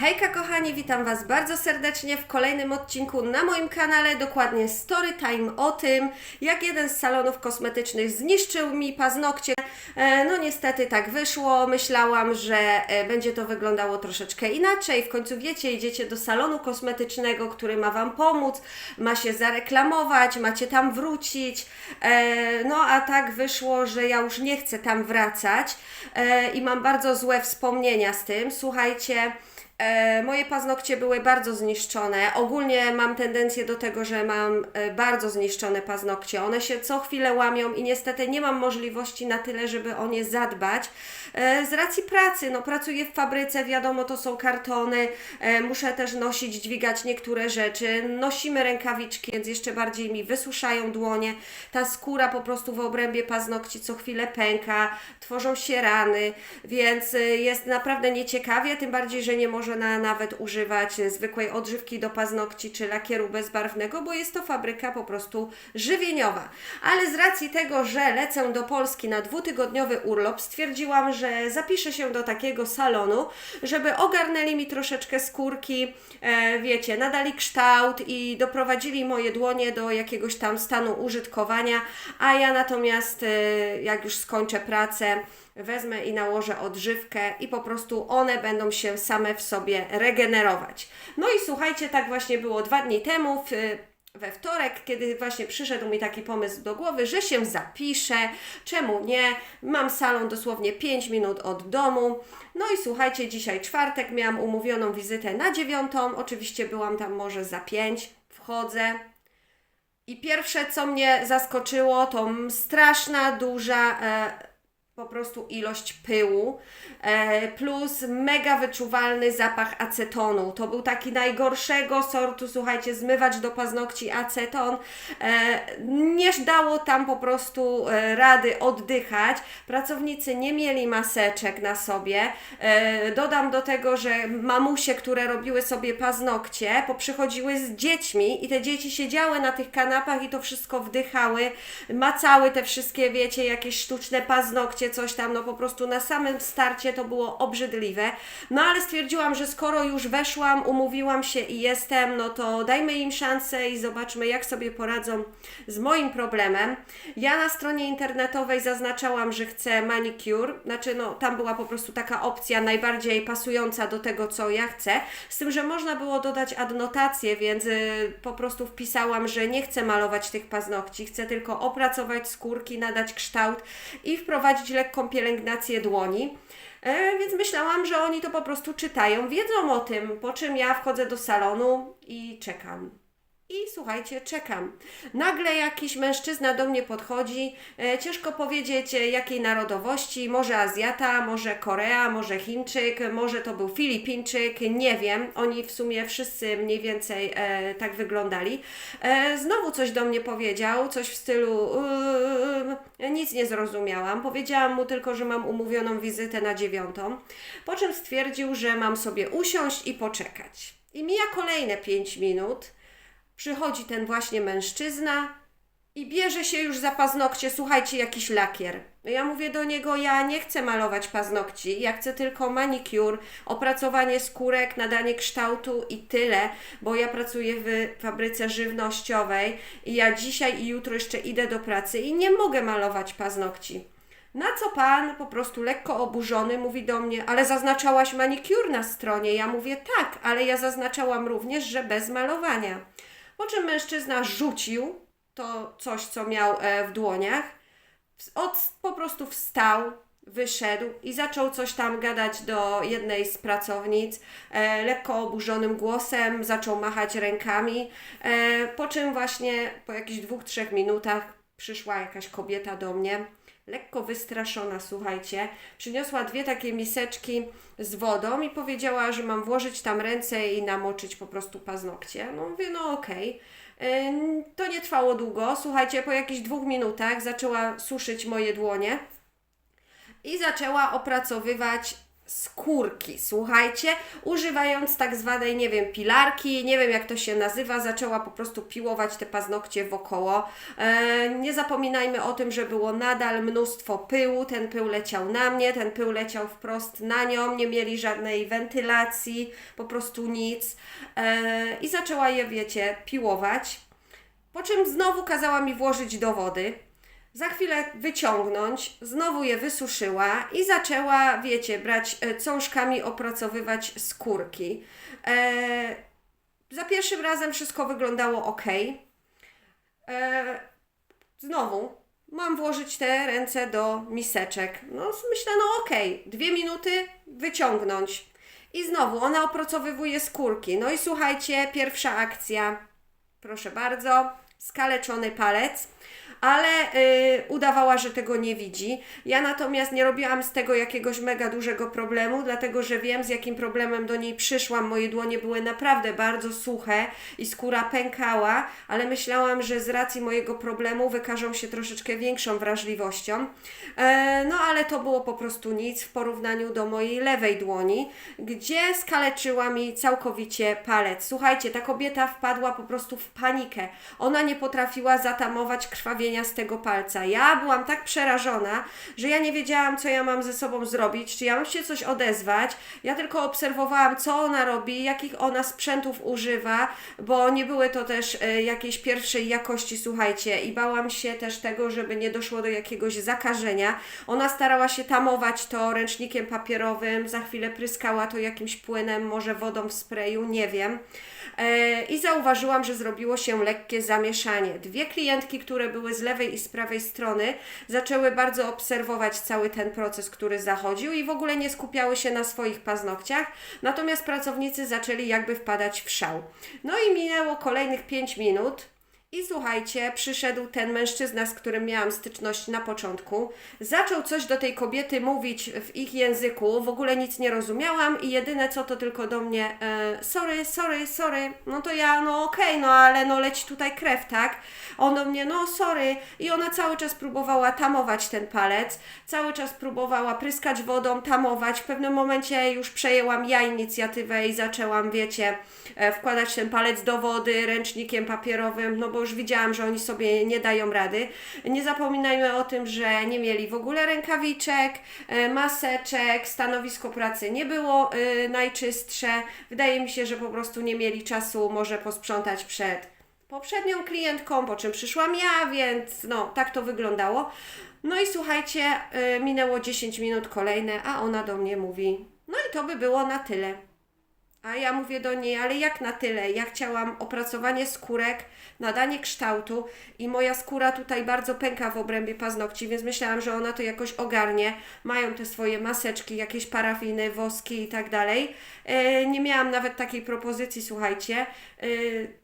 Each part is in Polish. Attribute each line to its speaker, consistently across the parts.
Speaker 1: Hejka kochani, witam Was bardzo serdecznie w kolejnym odcinku na moim kanale, dokładnie story time o tym, jak jeden z salonów kosmetycznych zniszczył mi paznokcie. E, no niestety tak wyszło, myślałam, że e, będzie to wyglądało troszeczkę inaczej. W końcu wiecie, idziecie do salonu kosmetycznego, który ma Wam pomóc, ma się zareklamować, macie tam wrócić. E, no a tak wyszło, że ja już nie chcę tam wracać i mam bardzo złe wspomnienia z tym. Słuchajcie, moje paznokcie były bardzo zniszczone. Ogólnie mam tendencję do tego, że mam e, bardzo zniszczone paznokcie. One się co chwilę łamią i niestety nie mam możliwości na tyle, żeby o nie zadbać. E, z racji pracy, no pracuję w fabryce, wiadomo, to są kartony, e, muszę też nosić, dźwigać niektóre rzeczy. Nosimy rękawiczki, więc jeszcze bardziej mi wysuszają dłonie. Ta skóra po prostu w obrębie paznokci co chwilę pęka, tworzą się rany, więc e, jest naprawdę nieciekawie, tym bardziej, że nie można nawet używać zwykłej odżywki do paznokci czy lakieru bezbarwnego, bo jest to fabryka po prostu żywieniowa. Ale z racji tego, że lecę do Polski na dwutygodniowy urlop, stwierdziłam, że zapiszę się do takiego salonu, żeby ogarnęli mi troszeczkę skórki, e, wiecie, nadali kształt i doprowadzili moje dłonie do jakiegoś tam stanu użytkowania, a ja natomiast, e, jak już skończę pracę, wezmę i nałożę odżywkę i po prostu one będą się same w sobie regenerować. No i słuchajcie, tak właśnie było dwa dni temu. W, we wtorek, kiedy właśnie przyszedł mi taki pomysł do głowy, że się zapiszę, czemu nie? Mam salon dosłownie 5 minut od domu. No i słuchajcie, dzisiaj czwartek, miałam umówioną wizytę na dziewiątą. Oczywiście byłam tam może za 5. Wchodzę, i pierwsze, co mnie zaskoczyło, to straszna, duża e, po prostu ilość pyłu, e, plus mega wyczuwalny zapach acetonu. To był taki najgorszego sortu, słuchajcie, zmywacz do paznokci aceton. E, nie dało tam po prostu e, rady oddychać. Pracownicy nie mieli maseczek na sobie. Dodam do tego, że mamusie, które robiły sobie paznokcie, poprzychodziły z dziećmi i te dzieci siedziały na tych kanapach i to wszystko wdychały, macały te wszystkie, wiecie, jakieś sztuczne paznokcie, coś tam, no po prostu na samym starcie to było obrzydliwe. No ale stwierdziłam, że skoro już weszłam, umówiłam się i jestem, no to dajmy im szansę i zobaczmy, jak sobie poradzą z moim problemem. Ja na stronie internetowej zaznaczałam, że chcę manicure, znaczy no tam była po prostu taka opcja najbardziej pasująca do tego, co ja chcę, z tym, że można było dodać adnotację, więc y, po prostu wpisałam, że nie chcę malować tych paznokci, chcę tylko opracować skórki, nadać kształt i wprowadzić lekką pielęgnację dłoni. E, więc myślałam, że oni to po prostu czytają, wiedzą o tym, po czym ja wchodzę do salonu i czekam. I słuchajcie, czekam. Nagle jakiś mężczyzna do mnie podchodzi. E, ciężko powiedzieć e, jakiej narodowości. Może Azjata, może Korea, może Chińczyk, może to był Filipińczyk, nie wiem. Oni w sumie wszyscy mniej więcej e, tak wyglądali. E, znowu coś do mnie powiedział, coś w stylu. Yy, nic nie zrozumiałam. Powiedziałam mu tylko, że mam umówioną wizytę na dziewiątą. Po czym stwierdził, że mam sobie usiąść i poczekać. I mija kolejne 5 minut przychodzi ten właśnie mężczyzna i bierze się już za paznokcie, słuchajcie, jakiś lakier. Ja mówię do niego, ja nie chcę malować paznokci, ja chcę tylko manicure, opracowanie skórek, nadanie kształtu i tyle, bo ja pracuję w fabryce żywnościowej i ja dzisiaj i jutro jeszcze idę do pracy i nie mogę malować paznokci. Na co pan, po prostu lekko oburzony, mówi do mnie, ale zaznaczałaś manicure na stronie. Ja mówię, tak, ale ja zaznaczałam również, że bez malowania. Po czym mężczyzna rzucił to coś, co miał e, w dłoniach, od, po prostu wstał, wyszedł i zaczął coś tam gadać do jednej z pracownic, e, lekko oburzonym głosem, zaczął machać rękami, e, po czym właśnie po jakichś dwóch, trzech minutach przyszła jakaś kobieta do mnie, lekko wystraszona, słuchajcie, przyniosła dwie takie miseczki z wodą i powiedziała, że mam włożyć tam ręce i namoczyć po prostu paznokcie. No mówię, no okej. Ym, To nie trwało długo. Słuchajcie, po jakichś dwóch minutach zaczęła suszyć moje dłonie i zaczęła opracowywać skórki. Słuchajcie, używając tak zwanej, nie wiem, pilarki, nie wiem jak to się nazywa, zaczęła po prostu piłować te paznokcie wokoło. E, nie zapominajmy o tym, że było nadal mnóstwo pyłu, ten pył leciał na mnie, ten pył leciał wprost na nią, nie mieli żadnej wentylacji, po prostu nic. E, I zaczęła je, wiecie, piłować. Po czym znowu kazała mi włożyć do wody. Za chwilę wyciągnąć, znowu je wysuszyła i zaczęła, wiecie, brać e, cążkami opracowywać skórki. E, za pierwszym razem wszystko wyglądało ok. E, znowu mam włożyć te ręce do miseczek. No, myślę, no okej, dwie minuty wyciągnąć. I znowu ona opracowywuje skórki. No i słuchajcie, pierwsza akcja. Proszę bardzo, skaleczony palec, ale y, udawała, że tego nie widzi. Ja natomiast nie robiłam z tego jakiegoś mega dużego problemu, dlatego że wiem z jakim problemem do niej przyszłam. Moje dłonie były naprawdę bardzo suche i skóra pękała, ale myślałam, że z racji mojego problemu wykażą się troszeczkę większą wrażliwością. E, no ale to było po prostu nic w porównaniu do mojej lewej dłoni, gdzie skaleczyła mi całkowicie palec. Słuchajcie, ta kobieta wpadła po prostu w panikę. Ona nie potrafiła zatamować krwawienia z tego palca. Ja byłam tak przerażona, że ja nie wiedziałam, co ja mam ze sobą zrobić, czy ja mam się coś odezwać. Ja tylko obserwowałam, co ona robi, jakich ona sprzętów używa, bo nie były to też e, jakiejś pierwszej jakości, słuchajcie, i bałam się też tego, żeby nie doszło do jakiegoś zakażenia. Ona starała się tamować to ręcznikiem papierowym, za chwilę pryskała to jakimś płynem, może wodą w sprayu, nie wiem. E, I zauważyłam, że zrobiło się lekkie zamieszanie. Dwie klientki, które były z lewej i z prawej strony, zaczęły bardzo obserwować cały ten proces, który zachodził i w ogóle nie skupiały się na swoich paznokciach, natomiast pracownicy zaczęli jakby wpadać w szał. No i minęło kolejnych 5 minut. I słuchajcie, przyszedł ten mężczyzna, z którym miałam styczność na początku. Zaczął coś do tej kobiety mówić w ich języku, w ogóle nic nie rozumiałam i jedyne co to tylko do mnie e, sorry, sorry, sorry. No to ja, no okej, no ale no leci tutaj krew, tak? On do mnie, no sorry. I ona cały czas próbowała tamować ten palec, cały czas próbowała pryskać wodą, tamować. W pewnym momencie już przejęłam ja inicjatywę i zaczęłam, wiecie, e, wkładać ten palec do wody ręcznikiem papierowym, no bo już widziałam, że oni sobie nie dają rady. Nie zapominajmy o tym, że nie mieli w ogóle rękawiczek, e, maseczek, stanowisko pracy nie było e, najczystsze. Wydaje mi się, że po prostu nie mieli czasu może posprzątać przed poprzednią klientką, po czym przyszłam ja, więc no, tak to wyglądało. No i słuchajcie, e, minęło 10 minut kolejne, a ona do mnie mówi, no i to by było na tyle. A ja mówię do niej, ale jak na tyle? Ja chciałam opracowanie skórek, nadanie kształtu i moja skóra tutaj bardzo pęka w obrębie paznokci, więc myślałam, że ona to jakoś ogarnie. Mają te swoje maseczki, jakieś parafiny, woski i tak dalej. E, Nie miałam nawet takiej propozycji, słuchajcie. E,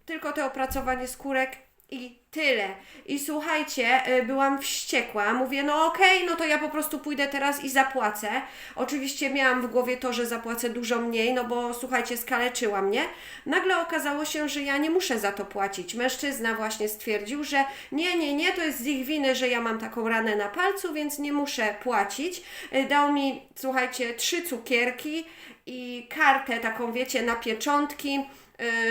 Speaker 1: Tylko to opracowanie skórek i tyle. I słuchajcie, y, byłam wściekła. Mówię, no okej, no to ja po prostu pójdę teraz i zapłacę. Oczywiście miałam w głowie to, że zapłacę dużo mniej, no bo słuchajcie, skaleczyła mnie. Nagle okazało się, że ja nie muszę za to płacić. Mężczyzna właśnie stwierdził, że nie, nie, nie, to jest z ich winy, że ja mam taką ranę na palcu, więc nie muszę płacić. Y, Dał mi, słuchajcie, trzy cukierki i kartę taką, wiecie, na pieczątki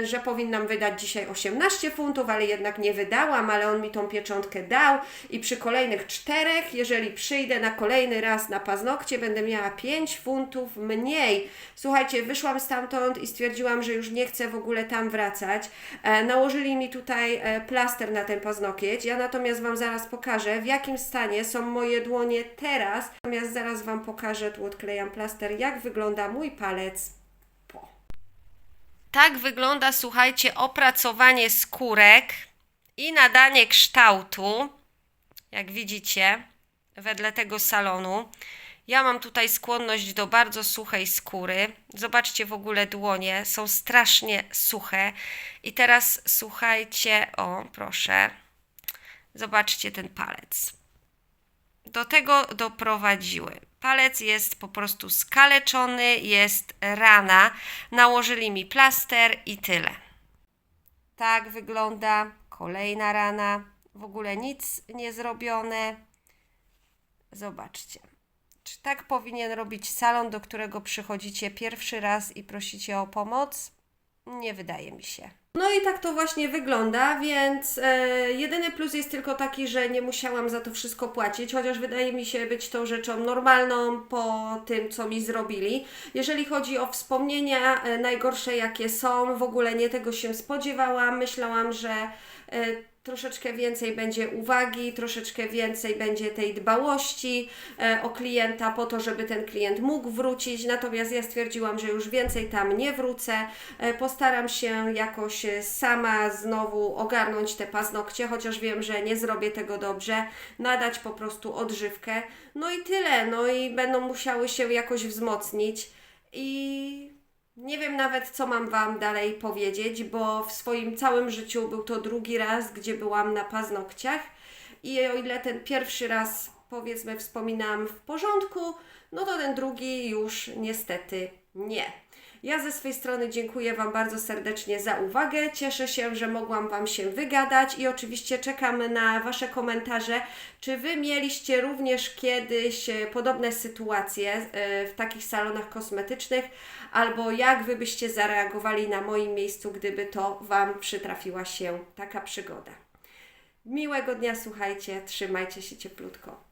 Speaker 1: że powinnam wydać dzisiaj 18 funtów, ale jednak nie wydałam, ale on mi tą pieczątkę dał i przy kolejnych czterech, jeżeli przyjdę na kolejny raz na paznokcie, będę miała 5 funtów mniej. Słuchajcie, wyszłam stamtąd i stwierdziłam, że już nie chcę w ogóle tam wracać. E, nałożyli mi tutaj e, plaster na ten paznokieć. Ja natomiast Wam zaraz pokażę, w jakim stanie są moje dłonie teraz. Natomiast zaraz Wam pokażę, tu odklejam plaster, jak wygląda mój palec. Tak wygląda, słuchajcie, opracowanie skórek i nadanie kształtu, jak widzicie, wedle tego salonu. Ja mam tutaj skłonność do bardzo suchej skóry. Zobaczcie w ogóle dłonie, są strasznie suche. I teraz słuchajcie, o proszę, zobaczcie ten palec. Do tego doprowadziły. Palec jest po prostu skaleczony, jest rana. Nałożyli mi plaster i tyle. Tak wygląda kolejna rana. W ogóle nic nie zrobione. Zobaczcie. Czy tak powinien robić salon, do którego przychodzicie pierwszy raz i prosicie o pomoc? Nie wydaje mi się. No i tak to właśnie wygląda, więc e, jedyny plus jest tylko taki, że nie musiałam za to wszystko płacić, chociaż wydaje mi się być to rzeczą normalną po tym, co mi zrobili. Jeżeli chodzi o wspomnienia e, najgorsze, jakie są, w ogóle nie tego się spodziewałam. Myślałam, że e, troszeczkę więcej będzie uwagi, troszeczkę więcej będzie tej dbałości e, o klienta po to, żeby ten klient mógł wrócić. Natomiast ja stwierdziłam, że już więcej tam nie wrócę. E, postaram się jakoś e, sama znowu ogarnąć te paznokcie, chociaż wiem, że nie zrobię tego dobrze. Nadać po prostu odżywkę. No i tyle. No i będą musiały się jakoś wzmocnić. I nie wiem nawet, co mam Wam dalej powiedzieć, bo w swoim całym życiu był to drugi raz, gdzie byłam na paznokciach. I o ile ten pierwszy raz, powiedzmy, wspominałam w porządku, no to ten drugi już niestety nie. Ja ze swojej strony dziękuję Wam bardzo serdecznie za uwagę. Cieszę się, że mogłam Wam się wygadać i oczywiście czekamy na Wasze komentarze. Czy Wy mieliście również kiedyś e, podobne sytuacje e, w takich salonach kosmetycznych, albo jak Wy byście zareagowali na moim miejscu, gdyby to Wam przytrafiła się taka przygoda? Miłego dnia, słuchajcie, trzymajcie się cieplutko.